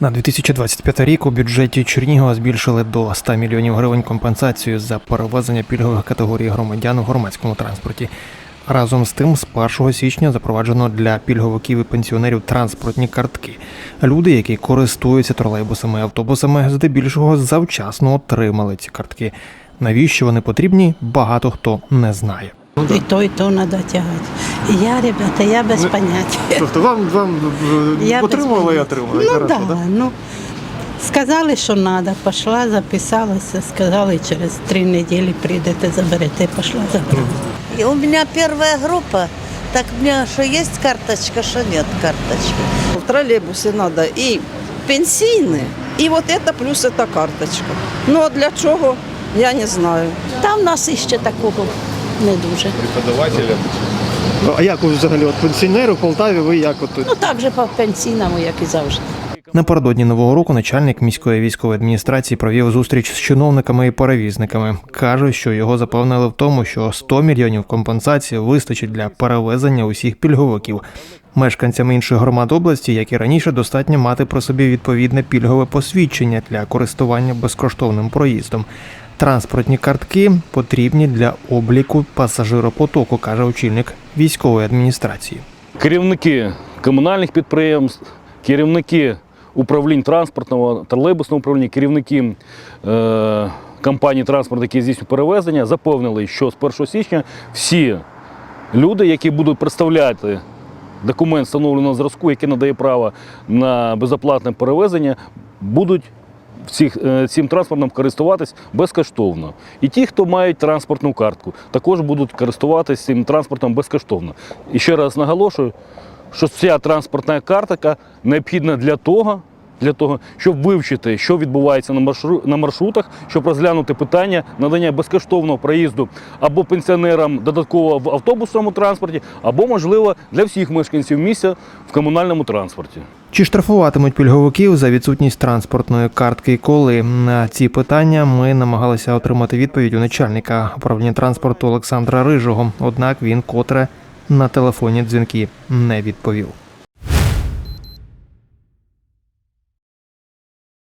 На 2025 рік у бюджеті Чернігова збільшили до 100 мільйонів гривень компенсацію за перевезення пільгових категорій громадян у громадському транспорті. Разом з тим, з 1 січня запроваджено для пільговиків і пенсіонерів транспортні картки. Люди, які користуються тролейбусами і автобусами, здебільшого завчасно отримали ці картки. Навіщо вони потрібні, багато хто не знає. І то, і то треба тягати. І я, ребята, я без поняття. Тобто вам вам Я без отримували і отримали. Ну Хорошо, да? да, ну. Сказали, що треба. Пішла, записалася, сказали, через три неділі прийдете, заберете. Пішла, забрала. И У меня первая группа. Так у меня что есть карточка, что нет карточки. В троллейбусе надо и пенсійне, і от это плюс эта карточка. Ну а для чого, я не знаю. Там в нас іще такого не дуже. А як ви взагалі от пенсіонери в Полтаві, ви як от? Ну так же по пенсійному, як і завжди. Напередодні нового року начальник міської військової адміністрації провів зустріч з чиновниками і перевізниками. каже, що його запевнили в тому, що 100 мільйонів компенсації вистачить для перевезення усіх пільговиків. Мешканцям інших громад області, як і раніше, достатньо мати при собі відповідне пільгове посвідчення для користування безкоштовним проїздом. Транспортні картки потрібні для обліку пасажиропотоку, каже очільник військової адміністрації. керівники комунальних підприємств, керівники управлінь транспортного, тролейбусного управління, керівники е, компаній транспорту, які здійснюють перевезення, запевнили, що з 1 січня всі люди, які будуть представляти документ встановленого зразку, який надає право на безоплатне перевезення, будуть цих, е, цим транспортом користуватись безкоштовно. І ті, хто мають транспортну картку, також будуть користуватись цим транспортом безкоштовно. І ще раз наголошую, що ця транспортна картка необхідна для того, для того, щоб вивчити, що відбувається на, маршру, на маршрутах, щоб розглянути питання надання безкоштовного проїзду або пенсіонерам додатково в автобусному транспорті, або, можливо, для всіх мешканців місця в комунальному транспорті. Чи штрафуватимуть пільговиків за відсутність транспортної картки? і Коли на ці питання ми намагалися отримати відповідь у начальника управління транспорту Олександра Рижого. Однак він котре на телефонні дзвінки не відповів.